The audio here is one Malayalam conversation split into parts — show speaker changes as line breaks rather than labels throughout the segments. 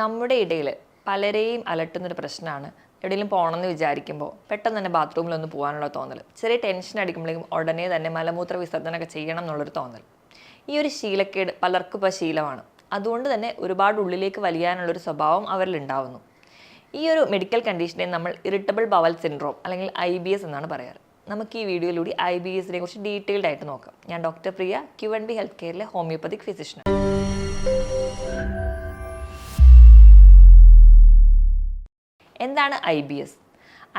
നമ്മുടെ ഇടയിൽ പലരെയും അലട്ടുന്നൊരു പ്രശ്നമാണ്. എവിടെയെങ്കിലും പോകണമെന്ന് വിചാരിക്കുമ്പോൾ പെട്ടെന്ന് തന്നെ ബാത്റൂമിലൊന്ന് പോകാനുള്ള തോന്നൽ. ചെറിയ ടെൻഷൻ അടിക്കുമ്പോഴേക്കും ഉടനെ തന്നെ മലമൂത്ര വിസർജനമൊക്കെ ചെയ്യണം എന്നുള്ളൊരു തോന്നൽ. ഈ ഒരു ശീലക്കേട് പലർക്കും ഇപ്പോൾ ശീലമാണ്. അതുകൊണ്ട് തന്നെ ഒരുപാട് ഉള്ളിലേക്ക് വലിയാനുള്ളൊരു സ്വഭാവം അവരിൽ ഉണ്ടാവുന്നു. ഈ ഒരു മെഡിക്കൽ കണ്ടീഷനെ നമ്മൾ ഇറിറ്റബിൾ ബവൽ സിൻഡ്രോം അല്ലെങ്കിൽ ഐ ബി എസ് എന്നാണ് പറയാറ്. നമുക്ക് ഈ വീഡിയോയിലൂടെ ഐ ബി എസിനെ കുറിച്ച് ഡീറ്റെയിൽഡ് ആയിട്ട് നോക്കാം. ഞാൻ doctor Priya Q N B health കെയറിലെ homeopathic ഫിസിഷ്യനാണ് എന്താണ് I B S?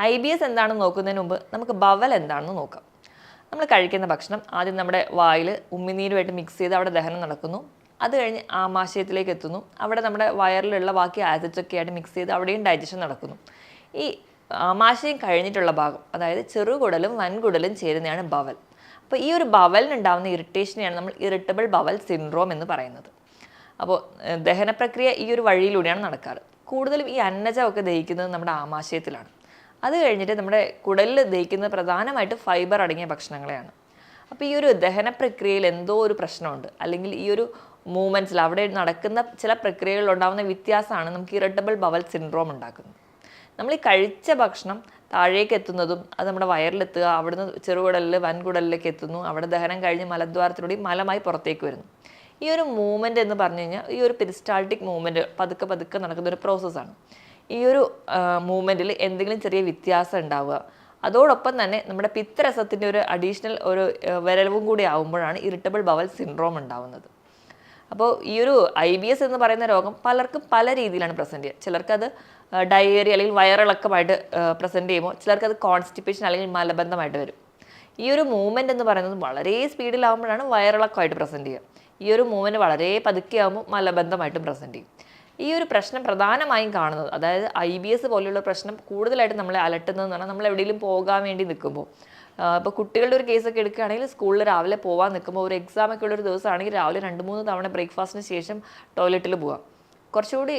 I B S എന്താണെന്ന് നോക്കുന്നതിന് മുമ്പ് നമുക്ക് ബവൽ എന്താണെന്ന് നോക്കാം. നമ്മൾ കഴിക്കുന്ന ഭക്ഷണം ആദ്യം നമ്മുടെ വായിൽ ഉമ്മിനീരുമായിട്ട് മിക്സ് ചെയ്ത് അവിടെ ദഹനം നടക്കുന്നു. അത് കഴിഞ്ഞ് ആമാശയത്തിലേക്ക് എത്തുന്നു. അവിടെ നമ്മുടെ വയറിലുള്ള ബാക്കി ആസിഡ്സ് ഒക്കെ ആയിട്ട് മിക്സ് ചെയ്ത് അവിടെയും ഡൈജഷൻ നടക്കുന്നു. ഈ ആമാശയം കഴിഞ്ഞിട്ടുള്ള ഭാഗം അതായത് ചെറുകുടലും വൻകുടലും ചേരുന്നതാണ് ബവൽ. അപ്പോൾ ഈ ഒരു ബവലിനുണ്ടാകുന്ന ഇറിറ്റേഷനെയാണ് നമ്മൾ ഇറിറ്റബിൾ ബവൽ സിൻഡ്രോം എന്ന് പറയുന്നത്. അപ്പോൾ ദഹനപ്രക്രിയ ദഹന പ്രക്രിയ ഈ ഒരു വഴിയിലൂടെയാണ് നടക്കാറ്. കൂടുതലും ഈ അന്നജമൊക്കെ ദഹിക്കുന്നത് നമ്മുടെ ആമാശയത്തിലാണ്. അത് കഴിഞ്ഞിട്ട് നമ്മുടെ കുടലിൽ ദഹിക്കുന്നത് പ്രധാനമായിട്ട് ഫൈബർ അടങ്ങിയ ഭക്ഷണങ്ങളെയാണ്. അപ്പോൾ ഈ ഒരു ദഹന പ്രക്രിയയിൽ എന്തോ ഒരു പ്രശ്നമുണ്ട്. അല്ലെങ്കിൽ ഈ ഒരു മൂവ്മെന്റ്സിൽ അവിടെ നടക്കുന്ന ചില പ്രക്രിയകളിൽ ഉണ്ടാകുന്ന വ്യത്യാസമാണ് നമുക്ക് ഇറിറ്റബിൾ ബവൽ സിൻഡ്രോം ഉണ്ടാക്കുന്നത്. നമ്മൾ ഈ കഴിച്ച ഭക്ഷണം താഴേക്ക് എത്തുന്നതും അത് നമ്മുടെ വയറിലെത്തുക അവിടുന്ന് ചെറുകുടലിൽ വൻകുടലിലേക്ക് എത്തുന്നു അവിടെ ദഹനം കഴിഞ്ഞ് മലദ്വാരത്തിലൂടെ മലമായി പുറത്തേക്ക് വരുന്നു. ഈ ഒരു മൂവ്മെന്റ് എന്ന് പറഞ്ഞു കഴിഞ്ഞാൽ ഈ ഒരു പെരിസ്റ്റാൾട്ടിക് മൂവ്മെന്റ് പതുക്കെ പതുക്കെ നടക്കുന്ന ഒരു പ്രോസസ്സാണ് ഈ ഒരു മൂവ്മെന്റിൽ എന്തെങ്കിലും ചെറിയ വ്യത്യാസം ഉണ്ടാവുക. അതോടൊപ്പം തന്നെ നമ്മുടെ പിത്തരസത്തിന്റെ ഒരു അഡീഷണൽ ഒരു വരവും കൂടി ആവുമ്പോഴാണ് ഇറിറ്റബിൾ ബവൽ സിൻഡ്രോം ഉണ്ടാവുന്നത്. അപ്പോൾ ഈ ഒരു ഐ ബി എസ് എന്ന് പറയുന്ന രോഗം പലർക്കും പല രീതിയിലാണ് പ്രസന്റ് ചെയ്യുക. ചിലർക്കത് ഡയറി അല്ലെങ്കിൽ വയറിളക്കമായിട്ട് പ്രസന്റ് ചെയ്യുമ്പോൾ ചിലർക്കത് കോൺസ്റ്റിപ്പേഷൻ അല്ലെങ്കിൽ മലബന്ധമായിട്ട് വരും. ഈ ഒരു മൂവ്മെന്റ് എന്ന് പറയുന്നത് വളരെ സ്പീഡിലാവുമ്പോഴാണ് വയറിളക്കമായിട്ട് പ്രസന്റ് ചെയ്യുക. ഈ ഒരു മൂവ്മെന്റ് വളരെ പതുക്കെ ആകുമ്പോൾ മലബന്ധമായിട്ടും പ്രസന്റ് ചെയ്യും. ഈ ഒരു പ്രശ്നം പ്രധാനമായും കാണുന്നത് അതായത് ഐ ബി എസ് പോലെയുള്ള പ്രശ്നം കൂടുതലായിട്ട് നമ്മളെ അലട്ടുന്നതെന്ന് പറഞ്ഞാൽ നമ്മൾ എവിടെയെങ്കിലും പോകാൻ വേണ്ടി നിൽക്കുമ്പോൾ. ഇപ്പോൾ കുട്ടികളുടെ ഒരു കേസൊക്കെ എടുക്കുകയാണെങ്കിൽ സ്കൂളിൽ രാവിലെ പോകാൻ നിൽക്കുമ്പോൾ ഒരു എക്സാം ഒക്കെ ഉള്ള ഒരു ദിവസമാണെങ്കിൽ രാവിലെ രണ്ട് മൂന്ന് തവണ ബ്രേക്ക്ഫാസ്റ്റിന് ശേഷം ടോയ്ലറ്റിൽ പോകാം കുറച്ചുകൂടി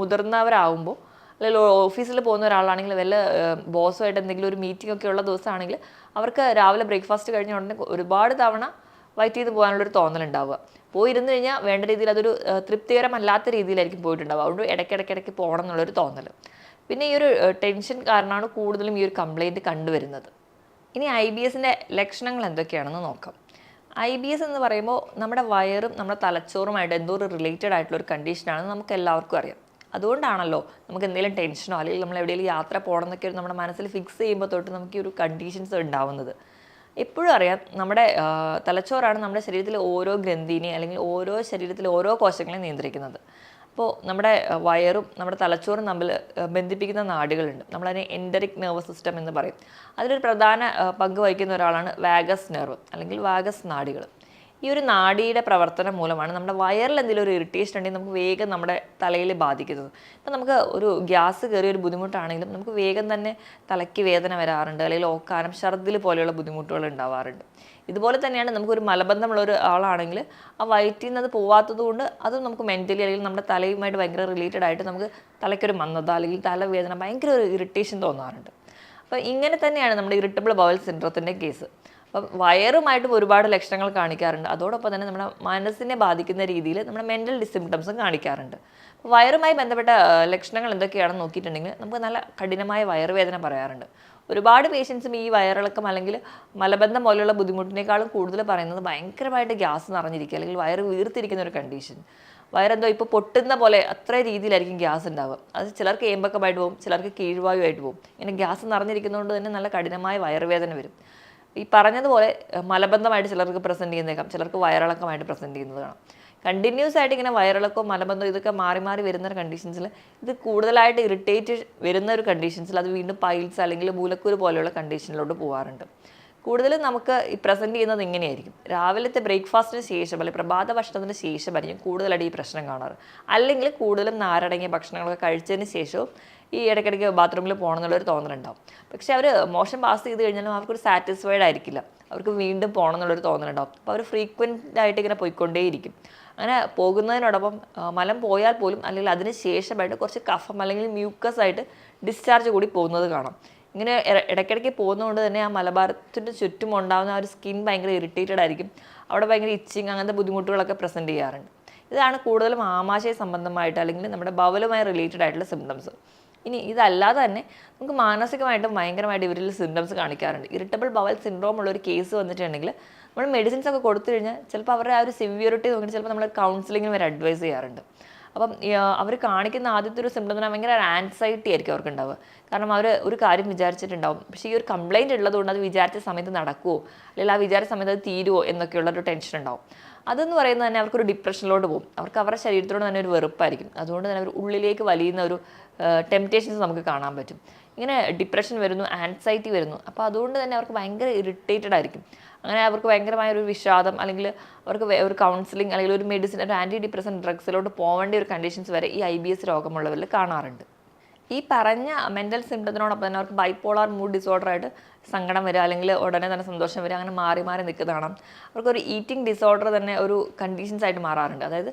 മുതിർന്നവരാകുമ്പോൾ അല്ലെങ്കിൽ ഓഫീസിൽ പോകുന്ന ഒരാളാണെങ്കിൽ വല്ല ബോസുമായിട്ട് എന്തെങ്കിലും ഒരു മീറ്റിംഗ് ഒക്കെ ഉള്ള ദിവസമാണെങ്കിൽ അവർക്ക് രാവിലെ ബ്രേക്ക്ഫാസ്റ്റ് കഴിഞ്ഞ ഉടനെ ഒരുപാട് തവണ വൈറ്റ് ചെയ്ത് പോകാനുള്ളൊരു തോന്നലുണ്ടാവുക. പോയിരുന്നു കഴിഞ്ഞാൽ വേണ്ട രീതിയിൽ അതൊരു തൃപ്തികരമല്ലാത്ത രീതിയിലായിരിക്കും പോയിട്ടുണ്ടാവുക. അതുകൊണ്ട് ഇടയ്ക്കിടയ്ക്കിടയ്ക്ക് പോകണം എന്നുള്ളൊരു തോന്നൽ പിന്നെ ഈ ഒരു ടെൻഷൻ കാരണമാണ് കൂടുതലും ഈ ഒരു കംപ്ലയിന്റ് കണ്ടുവരുന്നത്. ഇനി ഐ ബി എസിന്റെ ലക്ഷണങ്ങൾ എന്തൊക്കെയാണെന്ന് നോക്കാം. ഐ ബി എസ് എന്ന് പറയുമ്പോൾ നമ്മുടെ വയറും നമ്മുടെ തലച്ചോറുമായിട്ട് എന്തോ ഒരു റിലേറ്റഡ് ആയിട്ടുള്ള ഒരു കണ്ടീഷനാണെന്ന് നമുക്ക് എല്ലാവർക്കും അറിയാം. അതുകൊണ്ടാണല്ലോ നമുക്ക് എന്തെങ്കിലും ടെൻഷനോ അല്ലെങ്കിൽ നമ്മൾ എവിടെയെങ്കിലും യാത്ര പോകണം എന്നൊക്കെ നമ്മുടെ മനസ്സിൽ ഫിക്സ് ചെയ്യുമ്പോൾ തൊട്ട് നമുക്ക് ഈ ഒരു കണ്ടീഷൻസ് ഉണ്ടാവുന്നത്. എപ്പോഴും അറിയാം നമ്മുടെ തലച്ചോറാണ് നമ്മുടെ ശരീരത്തിലെ ഓരോ ഗ്രന്ഥിനെ അല്ലെങ്കിൽ ഓരോ ശരീരത്തിലെ ഓരോ കോശങ്ങളെയും നിയന്ത്രിക്കുന്നത്. അപ്പോൾ നമ്മുടെ വയറും നമ്മുടെ തലച്ചോറും തമ്മിൽ ബന്ധിപ്പിക്കുന്ന നാടുകളുണ്ട്. നമ്മളതിനെ എൻഡറിക് നെർവസ് സിസ്റ്റം എന്ന് പറയും. അതിലൊരു പ്രധാന പങ്ക് വഹിക്കുന്ന ഒരാളാണ് വാഗസ് നെർവ് അല്ലെങ്കിൽ വാഗസ് നാഡികൾ ഈ ഒരു നാടിയുടെ പ്രവർത്തനം മൂലമാണ് നമ്മുടെ വയറിൽ എന്തെങ്കിലും ഒരു ഇറിറ്റേഷൻ ഉണ്ടെങ്കിൽ നമുക്ക് വേഗം നമ്മുടെ തലയിൽ ബാധിക്കുന്നത്. ഇപ്പം നമുക്ക് ഒരു ഗ്യാസ് കയറിയ ഒരു ബുദ്ധിമുട്ടാണെങ്കിലും നമുക്ക് വേഗം തന്നെ തലയ്ക്ക് വേദന വരാറുണ്ട് അല്ലെങ്കിൽ ഓക്കാനം ഛർദിൽ പോലെയുള്ള ബുദ്ധിമുട്ടുകൾ ഉണ്ടാവാറുണ്ട്. ഇതുപോലെ തന്നെയാണ് നമുക്കൊരു മലബന്ധമുള്ള ഒരു ആളാണെങ്കിൽ ആ വയറ്റിൽ നിന്ന് അത് പോവാത്തത് കൊണ്ട് അത് നമുക്ക് മെന്റലി അല്ലെങ്കിൽ നമ്മുടെ തലയുമായിട്ട് ഭയങ്കര റിലേറ്റഡ് ആയിട്ട് നമുക്ക് തലയ്ക്കൊരു മന്ദത അല്ലെങ്കിൽ തലവേദന ഭയങ്കര ഒരു ഇറിറ്റേഷൻ തോന്നാറുണ്ട്. അപ്പോൾ ഇങ്ങനെ തന്നെയാണ് നമ്മുടെ ഇറിറ്റബിൾ ബവൽ സിൻഡ്രത്തിന്റെ കേസ് അപ്പം വയറുമായിട്ടും ഒരുപാട് ലക്ഷണങ്ങൾ കാണിക്കാറുണ്ട്. അതോടൊപ്പം തന്നെ നമ്മുടെ മനസ്സിനെ ബാധിക്കുന്ന രീതിയിൽ നമ്മുടെ മെന്റൽ ഡിസിംറ്റംസും കാണിക്കാറുണ്ട്. വയറുമായി ബന്ധപ്പെട്ട ലക്ഷണങ്ങൾ എന്തൊക്കെയാണെന്ന് നോക്കിയിട്ടുണ്ടെങ്കിൽ നമുക്ക് നല്ല കഠിനമായ വയറുവേദന പറയാറുണ്ട്. ഒരുപാട് പേഷ്യൻസും ഈ വയറിളക്കം അല്ലെങ്കിൽ മലബന്ധം പോലെയുള്ള ബുദ്ധിമുട്ടിനേക്കാളും കൂടുതൽ പറയുന്നത് ഭയങ്കരമായിട്ട് ഗ്യാസ് നിറഞ്ഞിരിക്കുക അല്ലെങ്കിൽ വയറ് വീർത്തിരിക്കുന്ന ഒരു കണ്ടീഷൻ വയറെന്തോ ഇപ്പോൾ പൊട്ടുന്ന പോലെ അത്ര രീതിയിലായിരിക്കും ഗ്യാസ് ഉണ്ടാവുക. അത് ചിലർക്ക് ഏമ്പക്കമായിട്ട് പോകും ചിലർക്ക് കീഴ്വായുമായിട്ട് പോകും ഇങ്ങനെ ഗ്യാസ് നിറഞ്ഞിരിക്കുന്നതുകൊണ്ട് തന്നെ നല്ല കഠിനമായ വയറുവേദന വരും. ഈ പറഞ്ഞതുപോലെ മലബന്ധമായിട്ട് ചിലർക്ക് പ്രസന്റ് ചെയ്യുന്നേക്കാം ചിലർക്ക് വയറിളക്കമായിട്ട് പ്രസന്റ് ചെയ്യുന്നത് കാണാം. കണ്ടിന്യൂസ് ആയിട്ട് ഇങ്ങനെ വയറിളക്കോ മലബന്ധോ ഇതൊക്കെ മാറി മാറി വരുന്ന കണ്ടീഷൻസിൽ ഇത് കൂടുതലായിട്ട് ഇറിറ്റേറ്റ് വരുന്ന ഒരു കണ്ടീഷൻസിൽ അത് വീണ്ടും പൈൽസ് അല്ലെങ്കിൽ മൂലക്കൂര് പോലെയുള്ള കണ്ടീഷനിലോട്ട് പോകാറുണ്ട് കൂടുതലും നമുക്ക് ഈ പ്രസന്റ് ചെയ്യുന്നത് ഇങ്ങനെയായിരിക്കും. രാവിലത്തെ ബ്രേക്ക്ഫാസ്റ്റിന് ശേഷം അല്ലെങ്കിൽ പ്രഭാത ഭക്ഷണത്തിന് ശേഷമായിരിക്കും കൂടുതലായിട്ട് ഈ പ്രശ്നം കാണാറ്. അല്ലെങ്കിൽ കൂടുതലും നാരടങ്ങിയ ഭക്ഷണങ്ങളൊക്കെ കഴിച്ചതിന് ശേഷവും ഈ ഇടയ്ക്കിടയ്ക്ക് ബാത്റൂമിൽ പോകണം എന്നുള്ളൊരു തോന്നലുണ്ടാവും. പക്ഷെ അവർ മോശം പാസ് ചെയ്ത് കഴിഞ്ഞാലും അവർക്കൊരു സാറ്റിസ്ഫൈഡ് ആയിരിക്കില്ല. അവർക്ക് വീണ്ടും പോകണം എന്നുള്ളൊരു തോന്നലുണ്ടാവും. അപ്പോൾ അവർ ഫ്രീക്വന്റ് ആയിട്ട് ഇങ്ങനെ പോയിക്കൊണ്ടേയിരിക്കും. അങ്ങനെ പോകുന്നതിനോടൊപ്പം മലം പോയാൽ പോലും അല്ലെങ്കിൽ അതിന് ശേഷമായിട്ട് കുറച്ച് കഫം അല്ലെങ്കിൽ മ്യൂക്കസ് ആയിട്ട് ഡിസ്ചാർജ് കൂടി പോകുന്നത് കാണാം. ഇങ്ങനെ ഇട- ഇടയ്ക്കിടയ്ക്ക് പോകുന്നതുകൊണ്ട് തന്നെ ആ മലബാരത്തിന്റെ ചുറ്റും ഉണ്ടാകുന്ന ആ ഒരു സ്കിൻ ഭയങ്കര ഇറിറ്റേറ്റഡ് ആയിരിക്കും. അവിടെ ഭയങ്കര ഇച്ചിങ് അങ്ങനത്തെ ബുദ്ധിമുട്ടുകളൊക്കെ പ്രസന്റ് ചെയ്യാറുണ്ട്. ഇതാണ് കൂടുതലും ആമാശയ സംബന്ധമായിട്ട് അല്ലെങ്കിൽ നമ്മുടെ ബവലുമായി റിലേറ്റഡ് ആയിട്ടുള്ള സിംറ്റംസ് ഇനി ഇതല്ലാതെ തന്നെ നമുക്ക് മാനസികമായിട്ടും ഭയങ്കരമായിട്ട് ഇവരിൽ സിംറ്റംസ് കാണിക്കാറുണ്ട്. ഇറിറ്റബിൾ ബവൽ സിൻഡ്രോം ഉള്ള ഒരു കേസ് വന്നിട്ടുണ്ടെങ്കിൽ നമ്മൾ മെഡിസിൻസ് ഒക്കെ കൊടുത്തു കഴിഞ്ഞാൽ ചിലപ്പോൾ അവരുടെ ആ ഒരു സിവിയറിറ്റി നോക്കിയിട്ട് ചിലപ്പോൾ നമ്മൾ കൗൺസിലിങ്ങിന് വരെ അഡ്വൈസ് ചെയ്യാറുണ്ട്. അപ്പം അവർ കാണിക്കുന്ന ആദ്യത്തെ ഒരു സിംറ്റം തന്നെ ഭയങ്കര ആൻസൈറ്റി ആയിരിക്കും അവർക്ക് ഉണ്ടാവുക. കാരണം അവർ ഒരു കാര്യം വിചാരിച്ചിട്ടുണ്ടാവും. പക്ഷേ ഈ ഒരു കംപ്ലയിന്റ് ഉള്ളതുകൊണ്ട് അത് വിചാരിച്ച സമയത്ത് നടക്കുമോ അല്ലെങ്കിൽ ആ വിചാരിച്ച സമയത്ത് അത് തീരുമോ എന്നൊക്കെയുള്ള ഒരു ടെൻഷൻ ഉണ്ടാവും. അതെന്ന് പറയുന്നത് തന്നെ അവർക്കൊരു ഡിപ്രഷനിലോട്ട് പോകും. അവർക്ക് അവരുടെ ശരീരത്തോട് തന്നെ ഒരു വെറുപ്പായിരിക്കും. അതുകൊണ്ട് തന്നെ അവർ ഉള്ളിലേക്ക് വലിയുന്ന ഒരു ടെംപ്റ്റേഷൻസ് നമുക്ക് കാണാൻ പറ്റും. ഇങ്ങനെ ഡിപ്രഷൻ വരുന്നു ആൻസൈറ്റി വരുന്നു. അപ്പോൾ അതുകൊണ്ട് തന്നെ അവർക്ക് ഭയങ്കര ഇറിറ്റേറ്റഡ് ആയിരിക്കും. അങ്ങനെ അവർക്ക് ഭയങ്കരമായ ഒരു വിഷാദം അല്ലെങ്കിൽ അവർക്ക് ഒരു കൗൺസിലിംഗ് അല്ലെങ്കിൽ ഒരു മെഡിസിൻ ഒരു ആന്റി ഡിപ്രസൻ ഡ്രഗ്സിലോട്ട് പോകേണ്ട ഒരു കണ്ടീഷൻസ് വരെ ഈ ഐ ബി എസ് രോഗമുള്ളവരിൽ കാണാറുണ്ട്. ഈ പറഞ്ഞ മെന്റൽ സിംറ്റത്തിനോടൊപ്പം തന്നെ അവർക്ക് ബൈപ്പോളാർ മൂഡ് ഡിസോർഡർ ആയിട്ട് സങ്കടം വരിക അല്ലെങ്കിൽ ഉടനെ തന്നെ സന്തോഷം വരിക അങ്ങനെ മാറി മാറി നിൽക്കുന്നതാണ്. അവർക്കൊരു ഈറ്റിംഗ് ഡിസോർഡർ തന്നെ ഒരു കണ്ടീഷൻസ് ആയിട്ട് മാറാറുണ്ട്. അതായത്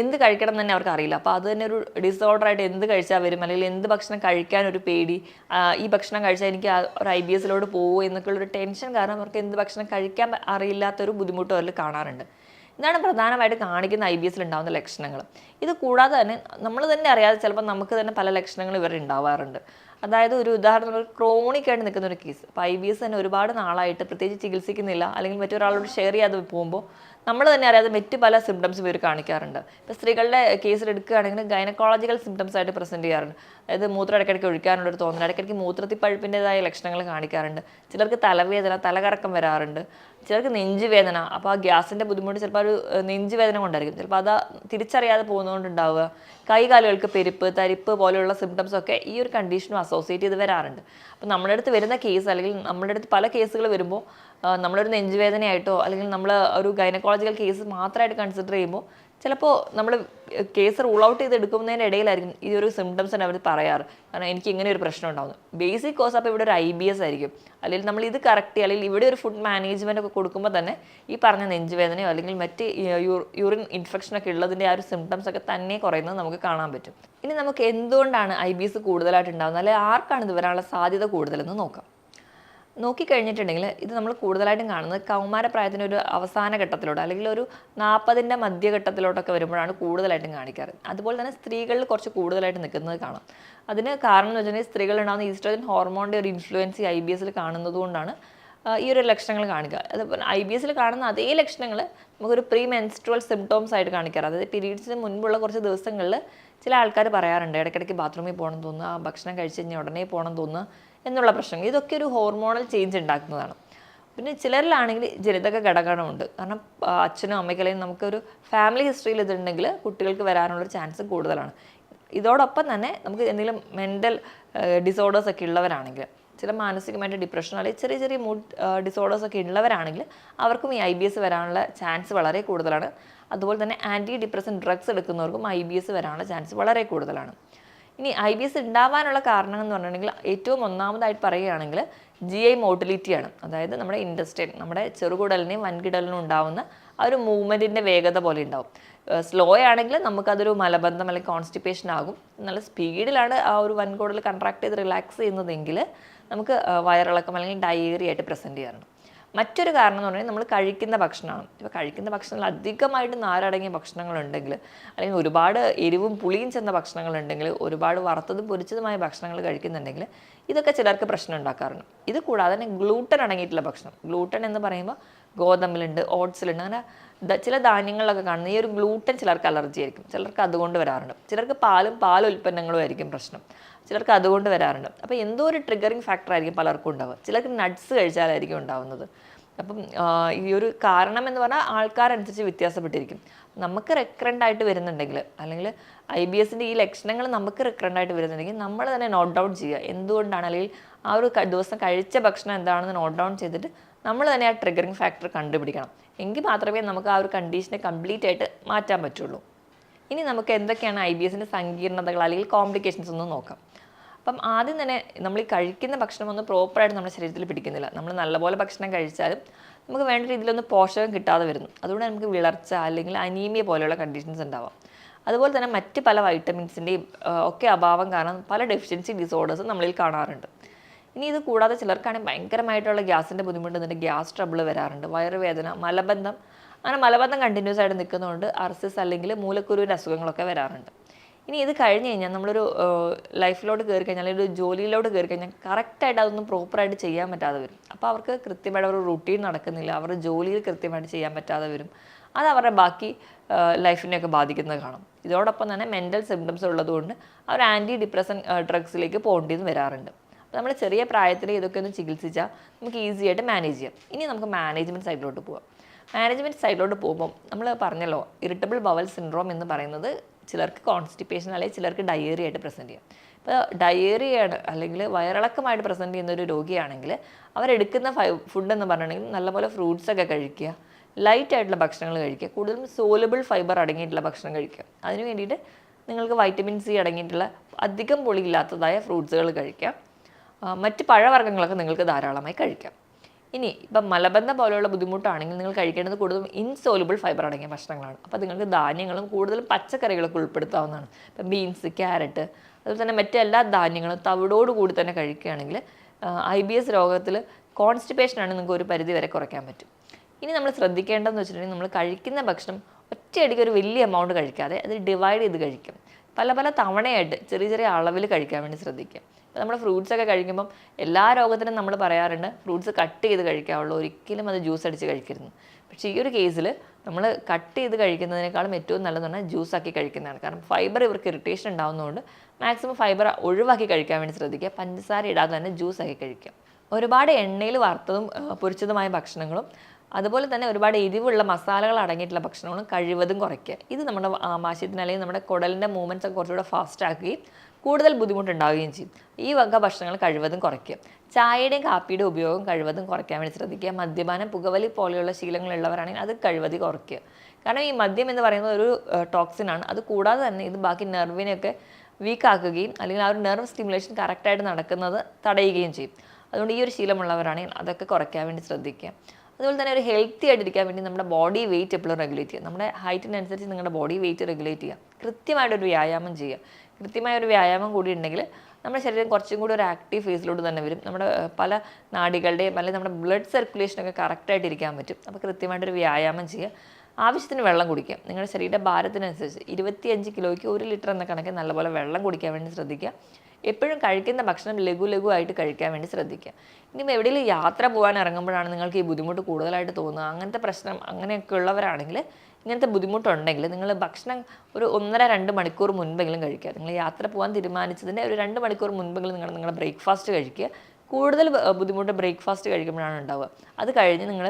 എന്ത് കഴിക്കണം എന്ന് തന്നെ അവർക്ക് അറിയില്ല. അപ്പോൾ അത് തന്നെ ഒരു ഡിസോർഡർ ആയിട്ട് എന്ത് കഴിച്ചാൽ വരും? അല്ലെങ്കിൽ എന്ത് ഭക്ഷണം കഴിക്കാൻ ഒരു പേടി? ഈ ഭക്ഷണം കഴിച്ചാൽ എനിക്ക് ഒരു ഐ ബി എസിലോട്ട് പോകുമോ എന്നൊക്കെയുള്ളൊരു ടെൻഷൻ കാരണം അവർക്ക് എന്ത് ഭക്ഷണം കഴിക്കാൻ അറിയില്ലാത്തൊരു ബുദ്ധിമുട്ട് അവരിൽ കാണാറുണ്ട്. ഇതാണ് പ്രധാനമായിട്ട് കാണിക്കുന്ന ഐ ബി എസിൽ ഉണ്ടാകുന്ന ലക്ഷണങ്ങൾ. ഇത് കൂടാതെ തന്നെ നമ്മൾ തന്നെ അറിയാതെ ചിലപ്പോൾ നമുക്ക് തന്നെ പല ലക്ഷണങ്ങൾ ഇവർ ഉണ്ടാവാറുണ്ട്. അതായത് ഒരു ഉദാഹരണം ഒരു ക്രോണിക് ആയിട്ട് നിൽക്കുന്ന ഒരു കേസ് അപ്പോൾ ഐ ബി എസ് തന്നെ ഒരുപാട് നാളായിട്ട് പ്രത്യേകിച്ച് ചികിത്സിക്കുന്നില്ല. അല്ലെങ്കിൽ മറ്റൊരാളോട് ഷെയർ ചെയ്യാതെ പോകുമ്പോൾ നമ്മൾ തന്നെ അറിയാതെ മറ്റ് പല സിംറ്റംസ് ഇവർ കാണിക്കാറുണ്ട്. ഇപ്പോൾ സ്ത്രീകളുടെ കേസിൽ എടുക്കുകയാണെങ്കിൽ ഗൈനക്കോളജിക്കൽ സിംറ്റംസ് ആയിട്ട് പ്രസന്റ് ചെയ്യാറുണ്ട്. അതായത് മൂത്രം ഇടയ്ക്കിടയ്ക്ക് ഒഴിക്കാനുള്ളൊരു തോന്നൽ ഇടയ്ക്കിടയ്ക്ക് മൂത്രത്തിൽ പഴുപ്പിന്റെതായ ലക്ഷണങ്ങൾ കാണിക്കാറുണ്ട്. ചിലർക്ക് തലവേദന തലകറക്കം വരാറുണ്ട്. ചിലർക്ക് നെഞ്ചുവേദന അപ്പോൾ ആ ഗ്യാസിന്റെ ബുദ്ധിമുട്ട് ചിലപ്പോൾ ഒരു നെഞ്ചുവേദന കൊണ്ടായിരിക്കും. ചിലപ്പോൾ അത് തിരിച്ചറിയാതെ പോകുന്നതുകൊണ്ടുണ്ടാവുക കൈകാലുകൾക്ക് പെരുപ്പ് തരിപ്പ് പോലെയുള്ള സിംറ്റംസ് ഒക്കെ ഈ ഒരു കണ്ടീഷനും അസോസിയേറ്റ് ചെയ്ത് വരാറുണ്ട്. അപ്പോൾ നമ്മുടെ അടുത്ത് വരുന്ന കേസ് അല്ലെങ്കിൽ നമ്മുടെ അടുത്ത് പല കേസുകൾ വരുമ്പോൾ നമ്മളൊരു നെഞ്ചുവേദനയായിട്ടോ അല്ലെങ്കിൽ നമ്മൾ ഒരു ഗൈനക്കോളജിക്കൽ കേസ് മാത്രമായിട്ട് കൺസിഡർ ചെയ്യുമ്പോൾ ചിലപ്പോൾ നമ്മൾ കേസ് റൂൾ ഔട്ട് ചെയ്ത് എടുക്കുന്നതിന്റെ ഇടയിലായിരിക്കും ഈ ഒരു സിംറ്റംസ് തന്നെ അവർ പറയാറ്. കാരണം എനിക്ക് ഇങ്ങനെ ഒരു പ്രശ്നം ഉണ്ടാവുന്നു. ബേസിക് കോസ് അപ്പോൾ ഇവിടെ ഒരു ഐ ബി എസ് ആയിരിക്കും. അല്ലെങ്കിൽ നമ്മൾ ഇത് കറക്റ്റ് ചെയ്യുക അല്ലെങ്കിൽ ഇവിടെ ഒരു ഫുഡ് മാനേജ്മെന്റ് ഒക്കെ കൊടുക്കുമ്പോൾ തന്നെ ഈ പറഞ്ഞ നെഞ്ചുവേദനയോ അല്ലെങ്കിൽ മറ്റ് യൂറിൻ ഇൻഫെക്ഷൻ ഒക്കെ ഉള്ളതിന്റെ ആ ഒരു സിംറ്റംസ് ഒക്കെ തന്നെ കുറയുന്നത് നമുക്ക് കാണാൻ പറ്റും. ഇനി നമുക്ക് എന്തുകൊണ്ടാണ് ഐ ബി എസ് കൂടുതലായിട്ട് ഉണ്ടാകുന്നത് അല്ലെങ്കിൽ ആർക്കാണ് ഇത് വരാനുള്ള സാധ്യത കൂടുതലെന്ന് നോക്കാം. നോക്കിക്കഴിഞ്ഞിട്ടുണ്ടെങ്കിൽ ഇത് നമ്മൾ കൂടുതലായിട്ടും കാണുന്നത് കൗമാരപ്രായത്തിന്റെ ഒരു അവസാന ഘട്ടത്തിലോട്ട് അല്ലെങ്കിൽ ഒരു നാൽപ്പതിന്റെ മധ്യഘട്ടത്തിലോട്ടൊക്കെ വരുമ്പോഴാണ് കൂടുതലായിട്ടും കാണിക്കാറ്. അതുപോലെ തന്നെ സ്ത്രീകളിൽ കുറച്ച് കൂടുതലായിട്ട് നിൽക്കുന്നത് കാണാം. അതിന് കാരണം എന്ന് വെച്ചിട്ടുണ്ടെങ്കിൽ സ്ത്രീകളിലുണ്ടാകുന്ന ഈസ്ട്രോജൻ ഹോർമോണിന്റെ ഒരു ഇൻഫ്ലുവൻസ് ഐ ബി എസിൽ കാണുന്നതുകൊണ്ടാണ് ഈ ഒരു ലക്ഷണങ്ങൾ കാണിക്കുക. അതുപോലെ ഐ ബി എസിൽ കാണുന്ന അതേ ലക്ഷണങ്ങൾ നമുക്കൊരു പ്രീ മെൻസ്ട്രുവൽ സിംറ്റോംസ് ആയിട്ട് കാണിക്കാറ്. അതായത് പീരീഡ്സിന് മുൻപുള്ള കുറച്ച് ദിവസങ്ങളിൽ ചില ആൾക്കാർ പറയാറുണ്ട് ഇടയ്ക്കിടയ്ക്ക് ബാത്റൂമിൽ പോകണം തോന്നുക ഭക്ഷണം കഴിച്ച് കഴിഞ്ഞാൽ ഉടനെ പോകണം തോന്നുക എന്നുള്ള പ്രശ്നങ്ങൾ. ഇതൊക്കെ ഒരു ഹോർമോണൽ ചേഞ്ച് ഉണ്ടാക്കുന്നതാണ് പിന്നെ ചിലരിലാണെങ്കിൽ ജനിതക ഘടകമുണ്ട് കാരണം അച്ഛനും അമ്മയ്ക്കും നമുക്കൊരു ഫാമിലി ഹിസ്റ്ററിയിൽ ഇതുണ്ടെങ്കിൽ കുട്ടികൾക്ക് വരാനുള്ളൊരു ചാൻസ് കൂടുതലാണ്. ഇതോടൊപ്പം തന്നെ നമുക്ക് എന്തെങ്കിലും മെന്റൽ ഡിസോർഡേഴ്സ് ഒക്കെ ഉള്ളവരാണെങ്കിൽ ചില മാനസികമായിട്ട് ഡിപ്രഷൻ അല്ലെങ്കിൽ ചെറിയ ചെറിയ മൂഡ് ഡിസോർഡേഴ്സ് ഒക്കെ ഉള്ളവരാണെങ്കിൽ അവർക്കും ഈ ഐ ബി എസ് വരാനുള്ള ചാൻസ് വളരെ കൂടുതലാണ്. അതുപോലെ തന്നെ ആന്റി ഡിപ്രസൻ ഡ്രഗ്സ് എടുക്കുന്നവർക്കും ഐ ബി എസ് വരാനുള്ള ചാൻസ് വളരെ കൂടുതലാണ്. ഇനി ഐ ബി എസ് ഉണ്ടാവാനുള്ള കാരണം എന്ന് പറഞ്ഞിട്ടുണ്ടെങ്കിൽ ഏറ്റവും ഒന്നാമതായിട്ട് പറയുകയാണെങ്കിൽ ജി ഐ മോട്ടിലിറ്റിയാണ് അതായത് നമ്മുടെ ഇൻഡസ്ട്രിയൽ നമ്മുടെ ചെറുകുടലിനെയും വൻകിടലിനും ഉണ്ടാവുന്ന ആ ഒരു മൂവ്മെന്റിന്റെ വേഗത പോലെ ഉണ്ടാവും. സ്ലോ ആണെങ്കിൽ നമുക്കതൊരു മലബന്ധം അല്ലെങ്കിൽ കോൺസ്റ്റിപ്പേഷൻ ആകും. നല്ല സ്പീഡിലാണ് ആ ഒരു വൻകുടൽ കൺട്രാക്ട് ചെയ്ത് റിലാക്സ് ചെയ്യുന്നതെങ്കിൽ നമുക്ക് വയറിളക്കം അല്ലെങ്കിൽ ഡയേറി ആയിട്ട് പ്രസന്റ് ചെയ്യാറുണ്ട്. മറ്റൊരു കാരണം എന്ന് പറഞ്ഞാൽ നമ്മൾ കഴിക്കുന്ന ഭക്ഷണമാണ്. ഇപ്പോൾ കഴിക്കുന്ന ഭക്ഷണങ്ങൾ അധികമായിട്ട് നാരടങ്ങിയ ഭക്ഷണങ്ങളുണ്ടെങ്കിൽ അല്ലെങ്കിൽ ഒരുപാട് എരിവും പുളിയും ചെന്ന ഭക്ഷണങ്ങളുണ്ടെങ്കിൽ ഒരുപാട് വറുത്തതും പൊരിച്ചതുമായ ഭക്ഷണങ്ങൾ കഴിക്കുന്നുണ്ടെങ്കിൽ ഇതൊക്കെ ചിലർക്ക് പ്രശ്നം ഉണ്ടാക്കാറുണ്ട്. ഇത് കൂടാതെ തന്നെ ഗ്ലൂട്ടൻ അടങ്ങിയിട്ടുള്ള ഭക്ഷണം. ഗ്ലൂട്ടൻ എന്ന് പറയുമ്പോൾ ഗോതമ്പിലുണ്ട് ഓട്സിലുണ്ട് അങ്ങനെ ചില ധാന്യങ്ങളിലൊക്കെ കാണുന്ന ഈ ഒരു ഗ്ലൂട്ടൻ ചിലർക്ക് അലർജി ആയിരിക്കും. ചിലർക്ക് അതുകൊണ്ട് വരാറുണ്ട്. ചിലർക്ക് പാലും പാൽ ഉൽപ്പന്നങ്ങളും ആയിരിക്കും പ്രശ്നം. ചിലർക്ക് അതുകൊണ്ട് വരാറുണ്ട്. അപ്പോൾ എന്തോ ഒരു ട്രിഗറിങ് ഫാക്ടർ ആയിരിക്കും പലർക്കും ഉണ്ടാവുക. ചിലർക്ക് നട്ട്സ് കഴിച്ചാലായിരിക്കും ഉണ്ടാവുന്നത്. അപ്പം ഈ ഒരു കാരണം എന്ന് പറഞ്ഞാൽ ആൾക്കാരനുസരിച്ച് വ്യത്യാസപ്പെട്ടിരിക്കും. നമുക്ക് റെക്കറന്റ് ആയിട്ട് വരുന്നുണ്ടെങ്കിൽ അല്ലെങ്കിൽ ഐ ബി എസിന്റെ ഈ ലക്ഷണങ്ങൾ നമുക്ക് റെക്കറന്റ് ആയിട്ട് വരുന്നുണ്ടെങ്കിൽ നമ്മൾ തന്നെ നോട്ട് ഡൗൺ ചെയ്യുക. എന്തുകൊണ്ടാണ്? അല്ലെങ്കിൽ ആ ഒരു ദിവസം കഴിച്ച ഭക്ഷണം എന്താണെന്ന് നോട്ട് ഡൗൺ ചെയ്തിട്ട് നമ്മൾ തന്നെ ആ ട്രിഗറിങ് ഫാക്ടർ കണ്ടുപിടിക്കണം. എങ്കിൽ മാത്രമേ നമുക്ക് ആ ഒരു കണ്ടീഷനെ കംപ്ലീറ്റ് ആയിട്ട് മാറ്റാൻ പറ്റുള്ളൂ. ഇനി നമുക്ക് എന്തൊക്കെയാണ് ഐ ബി എസിന്റെ സങ്കീർണതകൾ അല്ലെങ്കിൽ കോംപ്ലിക്കേഷൻസ് ഒന്ന് നോക്കാം. അപ്പം ആദ്യം തന്നെ നമ്മൾ ഈ കഴിക്കുന്ന ഭക്ഷണം ഒന്നും പ്രോപ്പറായിട്ട് നമ്മുടെ ശരീരത്തിൽ പിടിക്കുന്നില്ല. നമ്മൾ നല്ലപോലെ ഭക്ഷണം കഴിച്ചാലും നമുക്ക് വേണ്ട രീതിയിലൊന്നും പോഷകം കിട്ടാതെ വരുന്നു. അതുകൊണ്ട് നമുക്ക് വിളർച്ച അല്ലെങ്കിൽ അനീമിയ പോലെയുള്ള കണ്ടീഷൻസ് ഉണ്ടാവാം. അതുപോലെ തന്നെ മറ്റ് പല വൈറ്റമിൻസിന്റെയും ഒക്കെ അഭാവം കാരണം പല ഡെഫിഷ്യൻസി ഡിസോർഡേഴ്സും നമ്മളിൽ കാണാറുണ്ട്. ഇനി ഇത് കൂടാതെ ചിലർക്കാണെങ്കിൽ ഭയങ്കരമായിട്ടുള്ള ഗ്യാസിന്റെ ബുദ്ധിമുട്ട് നിന്നിട്ട് ഗ്യാസ് ട്രബിൾ വരാറുണ്ട് വയറുവേദന മലബന്ധം. അങ്ങനെ മലബന്ധം കണ്ടിന്യൂസ് ആയിട്ട് നിൽക്കുന്നതുകൊണ്ട് അർസിസ് അല്ലെങ്കിൽ മൂലക്കുരുവിന്റെ അസുഖങ്ങളൊക്കെ വരാറുണ്ട്. ഇനി ഇത് കഴിഞ്ഞ് കഴിഞ്ഞാൽ നമ്മളൊരു ലൈഫിലോട്ട് കയറി കഴിഞ്ഞാൽ ഒരു ജോലിയിലോട്ട് കയറി കഴിഞ്ഞാൽ കറക്റ്റായിട്ട് അതൊന്നും പ്രോപ്പറായിട്ട് ചെയ്യാൻ പറ്റാതെ വരും. അപ്പോൾ അവർക്ക് കൃത്യമായിട്ട് ഒരു റുട്ടീൻ നടക്കുന്നില്ല അവരുടെ ജോലിയിൽ കൃത്യമായിട്ട് ചെയ്യാൻ പറ്റാതെ വരും. അത് അവരുടെ ബാക്കി ലൈഫിനെയൊക്കെ ബാധിക്കുന്നത് കാണും. ഇതോടൊപ്പം തന്നെ മെന്റൽ സിംറ്റംസ് ഉള്ളതുകൊണ്ട് അവർ ആന്റി ഡിപ്രസൻ ഡ്രഗ്സിലേക്ക് പോകേണ്ടിയെന്ന് വരാറുണ്ട്. നമ്മൾ ചെറിയ പ്രായത്തിൽ ഇതൊക്കെ ഒന്ന് ചികിത്സിച്ചാൽ നമുക്ക് ഈസി ആയിട്ട് മാനേജ് ചെയ്യാം. ഇനി നമുക്ക് മാനേജ്മെന്റ് സൈഡിലോട്ട് പോവാം. മാനേജ്മെന്റ് സൈഡിലോട്ട് പോകുമ്പോൾ നമ്മൾ പറഞ്ഞല്ലോ ഇറിറ്റബിൾ ബവൽ സിൻഡ്രോം എന്ന് പറയുന്നത് ചിലർക്ക് കോൺസ്റ്റിപ്പേഷൻ അല്ലെങ്കിൽ ചിലർക്ക് ഡയറി ആയിട്ട് പ്രസന്റ് ചെയ്യാം. ഇപ്പോൾ ഡയേറിയാണ് അല്ലെങ്കിൽ വയറിളക്കമായിട്ട് പ്രസന്റ് ചെയ്യുന്ന ഒരു രോഗിയാണെങ്കിൽ അവരെടുക്കുന്ന ഫുഡ് എന്ന് പറഞ്ഞിട്ടുണ്ടെങ്കിൽ നല്ലപോലെ ഫ്രൂട്ട്സ് ഒക്കെ കഴിക്കുക ലൈറ്റ് ആയിട്ടുള്ള ഭക്ഷണങ്ങൾ കഴിക്കുക കൂടുതലും സോലബിൾ ഫൈബർ അടങ്ങിയിട്ടുള്ള ഭക്ഷണം കഴിക്കുക. അതിന് വേണ്ടിയിട്ട് നിങ്ങൾക്ക് വൈറ്റമിൻ സി അടങ്ങിയിട്ടുള്ള അധികം പൊളിയില്ലാത്തതായ ഫ്രൂട്ട്സുകൾ കഴിക്കാം മറ്റ് പഴവർഗങ്ങളൊക്കെ നിങ്ങൾക്ക് ധാരാളമായി കഴിക്കാം. ഇനി ഇപ്പം മലബന്ധം പോലെയുള്ള ബുദ്ധിമുട്ടാണെങ്കിൽ നിങ്ങൾ കഴിക്കേണ്ടത് കൂടുതലും ഇൻസോലുബിൾ ഫൈബർ അടങ്ങിയ ഭക്ഷണങ്ങളാണ്. അപ്പോൾ നിങ്ങൾക്ക് ധാന്യങ്ങളും കൂടുതലും പച്ചക്കറികളൊക്കെ ഉൾപ്പെടുത്താവുന്നതാണ്. ഇപ്പം ബീൻസ് ക്യാരറ്റ് അതുപോലെ തന്നെ മറ്റെല്ലാ ധാന്യങ്ങളും തവിടോട് കൂടി തന്നെ കഴിക്കുകയാണെങ്കിൽ ഐ ബി എസ് രോഗത്തിൽ കോൺസ്റ്റിപ്പേഷനാണ് നിങ്ങൾക്ക് ഒരു പരിധി വരെ കുറയ്ക്കാൻ പറ്റും. ഇനി നമ്മൾ ശ്രദ്ധിക്കേണ്ടതെന്ന് വെച്ചിട്ടുണ്ടെങ്കിൽ നമ്മൾ കഴിക്കുന്ന ഭക്ഷണം ഒറ്റയടിക്ക് ഒരു വലിയ എമൗണ്ട് കഴിക്കാതെ അത് ഡിവൈഡ് ചെയ്ത് കഴിക്കും. പല പല തവണയായിട്ട് ചെറിയ ചെറിയ അളവിൽ കഴിക്കാൻ വേണ്ടി ശ്രദ്ധിക്കുക. ഇപ്പോൾ നമ്മൾ ഫ്രൂട്ട്സ് ഒക്കെ കഴിക്കുമ്പം എല്ലാ രോഗത്തിനും നമ്മൾ പറയാറുണ്ട് ഫ്രൂട്ട്സ് കട്ട് ചെയ്ത് കഴിക്കാവുള്ളൂ. ഒരിക്കലും അത് ജ്യൂസ് അടിച്ച് കഴിക്കരുത്. പക്ഷേ ഈ ഒരു കേസിൽ നമ്മൾ കട്ട് ചെയ്ത് കഴിക്കുന്നതിനേക്കാളും ഏറ്റവും നല്ലതെന്ന് പറഞ്ഞാൽ ജ്യൂസ് ആക്കി കഴിക്കുന്നതാണ്. കാരണം ഫൈബർ ഇവർക്ക് ഇറിറ്റേഷൻ ഉണ്ടാകുന്നതുകൊണ്ട് മാക്സിമം ഫൈബർ ഒഴിവാക്കി കഴിക്കാൻ വേണ്ടി ശ്രദ്ധിക്കുക. പഞ്ചസാര ഇടാതെ തന്നെ ജ്യൂസ് ആക്കി കഴിക്കുക. ഒരുപാട് എണ്ണയിൽ വറുത്തതും പൊരിച്ചതുമായ ഭക്ഷണങ്ങളും അതുപോലെ തന്നെ ഒരുപാട് എരിവുള്ള മസാലകൾ അടങ്ങിയിട്ടുള്ള ഭക്ഷണങ്ങളും കഴിവതും കുറയ്ക്കുക. ഇത് നമ്മുടെ ആമാശയത്തിന് അല്ലെങ്കിൽ നമ്മുടെ കുടലിന്റെ മൂവ്മെന്റ്സ് ഒക്കെ കുറച്ചുകൂടെ ഫാസ്റ്റ് ആക്കുകയും കൂടുതൽ ബുദ്ധിമുട്ടുണ്ടാവുകയും ചെയ്യും. ഈ വക ഭക്ഷണങ്ങൾ കഴിവതും കുറയ്ക്കുക ചായയുടെയും കാപ്പിയുടെ ഉപയോഗം കഴിവതും കുറയ്ക്കാൻ വേണ്ടി ശ്രദ്ധിക്കുക. മദ്യപാനം പുകവലി പോലെയുള്ള ശീലങ്ങളുള്ളവരാണെങ്കിൽ അത് കഴിവതി കുറയ്ക്കുക. കാരണം ഈ മദ്യം എന്ന് പറയുന്നത് ഒരു ടോക്സിനാണ് അത് കൂടാതെ തന്നെ ഇത് ബാക്കി നെർവിനെയൊക്കെ വീക്കാക്കുകയും അല്ലെങ്കിൽ ആ ഒരു നെർവ് സ്റ്റിമുലേഷൻ കറക്റ്റായിട്ട് നടക്കുന്നത് തടയുകയും ചെയ്യും. അതുകൊണ്ട് ഈ ഒരു ശീലമുള്ളവരാണെങ്കിൽ അതൊക്കെ കുറയ്ക്കാൻ വേണ്ടി ശ്രദ്ധിക്കുക. അതുപോലെ തന്നെ ഒരു ഹെൽത്തി ആയിട്ടിരിക്കാൻ വേണ്ടി നമ്മുടെ ബോഡി വെയിറ്റ് എപ്പോഴും റെഗുലേറ്റ് ചെയ്യുക. നമ്മുടെ ഹൈറ്റിനനുസരിച്ച് നിങ്ങളുടെ ബോഡി വെയിറ്റ് റെഗുലേറ്റ് ചെയ്യുക. കൃത്യമായിട്ടൊരു വ്യായാമം ചെയ്യുക. കൃത്യമായ ഒരു വ്യായാമം കൂടി ഉണ്ടെങ്കിൽ നമ്മുടെ ശരീരം കുറച്ചും കൂടി ഒരു ആക്റ്റീവ് ഫേസിലോട്ട് തന്നെ വരും. നമ്മുടെ പല നാടികളുടെയും അല്ലെങ്കിൽ നമ്മുടെ ബ്ലഡ് സർക്കുലേഷനൊക്കെ കറക്റ്റായിട്ട് ഇരിക്കാൻ പറ്റും. അപ്പോൾ കൃത്യമായിട്ടൊരു വ്യായാമം ചെയ്യുക. ആവശ്യത്തിന് വെള്ളം കുടിക്കുക. നിങ്ങളുടെ ശരീര ഭാരത്തിനനുസരിച്ച് ഇരുപത്തിയഞ്ച് കിലോയ്ക്ക് ഒരു ലിറ്റർ എന്ന കണക്കിൽ നല്ലപോലെ വെള്ളം കുടിക്കാൻ വേണ്ടി ശ്രദ്ധിക്കുക. എപ്പോഴും കഴിക്കുന്ന ഭക്ഷണം ലഘു ആയിട്ട് കഴിക്കാൻ വേണ്ടി ശ്രദ്ധിക്കുക. ഇനി എവിടെയെങ്കിലും യാത്ര പോകാൻ ഇറങ്ങുമ്പോഴാണ് നിങ്ങൾക്ക് ഈ ബുദ്ധിമുട്ട് കൂടുതലായിട്ട് തോന്നുക. അങ്ങനത്തെ പ്രശ്നം അങ്ങനെയൊക്കെ ഉള്ളവരാണെങ്കിൽ ഇങ്ങനത്തെ ബുദ്ധിമുട്ടുണ്ടെങ്കിൽ നിങ്ങൾ ഭക്ഷണം ഒരു ഒന്നര രണ്ട് മണിക്കൂർ മുൻപെങ്കിലും കഴിക്കുക. നിങ്ങൾ യാത്ര പോകാൻ തീരുമാനിച്ചതിന്റെ ഒരു രണ്ട് മണിക്കൂർ മുൻപെങ്കിലും നിങ്ങൾ നിങ്ങളുടെ ബ്രേക്ക്ഫാസ്റ്റ് കഴിക്കുക. കൂടുതൽ ബുദ്ധിമുട്ട് ബ്രേക്ക്ഫാസ്റ്റ് കഴിക്കുമ്പോഴാണ് ഉണ്ടാവുക. അത് കഴിഞ്ഞ് നിങ്ങൾ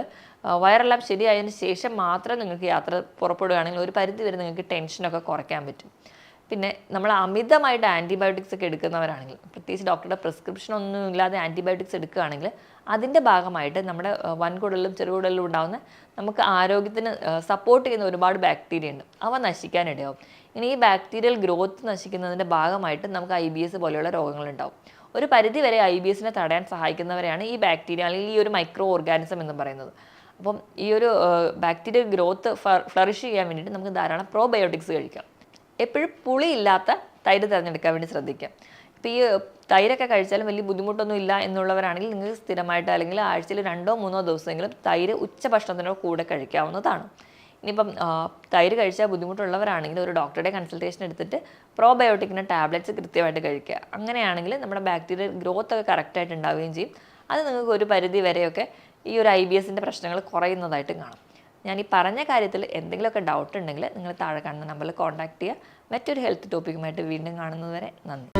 വയറെല്ലാം ശരിയായതിന് ശേഷം മാത്രം നിങ്ങൾക്ക് യാത്ര പുറപ്പെടുകയാണെങ്കിൽ ഒരു പരിധി വരെ നിങ്ങൾക്ക് ടെൻഷനൊക്കെ കുറയ്ക്കാൻ പറ്റും. പിന്നെ നമ്മൾ അമിതമായിട്ട് ആന്റിബയോട്ടിക്സ് ഒക്കെ എടുക്കുന്നവരാണെങ്കിൽ പ്രത്യേകിച്ച് ഡോക്ടറുടെ പ്രിസ്ക്രിപ്ഷൻ ഒന്നും ഇല്ലാതെ ആന്റിബയോട്ടിക്സ് എടുക്കുകയാണെങ്കിൽ അതിന്റെ ഭാഗമായിട്ട് നമ്മുടെ വൻകുടലിലും ചെറുകുടലിലും ഉണ്ടാകുന്ന നമുക്ക് ആരോഗ്യത്തിന് സപ്പോർട്ട് ചെയ്യുന്ന ഒരുപാട് ബാക്ടീരിയ ഉണ്ട്. അവ നശിക്കാനിടയാവും. ഇനി ഈ ബാക്ടീരിയൽ ഗ്രോത്ത് നശിക്കുന്നതിന്റെ ഭാഗമായിട്ട് നമുക്ക് ഐ ബി എസ് പോലെയുള്ള രോഗങ്ങളുണ്ടാവും. ഒരു പരിധി വരെ ഐ ബി എസിനെ തടയാൻ സഹായിക്കുന്നവരെയാണ് ഈ ബാക്ടീരിയ അല്ലെങ്കിൽ ഈ ഒരു മൈക്രോ ഓർഗാനിസം എന്ന് പറയുന്നത്. അപ്പം ഈ ഒരു ബാക്ടീരിയൽ ഗ്രോത്ത് ഫ്ലറിഷ് ചെയ്യാൻ വേണ്ടിയിട്ട് നമുക്ക് ധാരാളം പ്രോബയോട്ടിക്സ് കഴിക്കാം. എപ്പോഴും പുളിയില്ലാത്ത തൈര് തിരഞ്ഞെടുക്കാൻ വേണ്ടി ശ്രദ്ധിക്കാം. ഇപ്പോൾ ഈ തൈരൊക്കെ കഴിച്ചാലും വലിയ ബുദ്ധിമുട്ടൊന്നും ഇല്ല എന്നുള്ളവരാണെങ്കിൽ നിങ്ങൾക്ക് സ്ഥിരമായിട്ട് അല്ലെങ്കിൽ ആഴ്ചയിൽ രണ്ടോ മൂന്നോ ദിവസമെങ്കിലും തൈര് ഉച്ചഭക്ഷണത്തിനോ കൂടെ കഴിക്കാവുന്നതാണ്. ഇനിയിപ്പം തൈര് കഴിച്ചാൽ ബുദ്ധിമുട്ടുള്ളവരാണെങ്കിൽ ഒരു ഡോക്ടറുടെ കൺസൾട്ടേഷൻ എടുത്തിട്ട് പ്രോബയോട്ടിക്കിന്റെ ടാബ്ലറ്റ്സ് കൃത്യമായിട്ട് കഴിക്കുക. അങ്ങനെയാണെങ്കിൽ നമ്മുടെ ബാക്ടീരിയൽ ഗ്രോത്ത് ഒക്കെ കറക്റ്റായിട്ട് ഉണ്ടാവുകയും ചെയ്യും. അത് നിങ്ങൾക്ക് ഒരു പരിധി വരെയൊക്കെ ഈ ഒരു ഐ ബി എസിന്റെ പ്രശ്നങ്ങൾ കുറയുന്നതായിട്ട് കാണാം. ഞാൻ ഈ പറഞ്ഞ കാര്യത്തിൽ എന്തെങ്കിലുമൊക്കെ ഡൗട്ട് ഉണ്ടെങ്കിൽ നിങ്ങൾ താഴെ കാണുന്ന നമ്പറിൽ കോൺടാക്ട് ചെയ്യുക. മറ്റൊരു ഹെൽത്ത് ടോപ്പിക്കുമായിട്ട് വീണ്ടും കാണുന്നതുവരെ നന്ദി.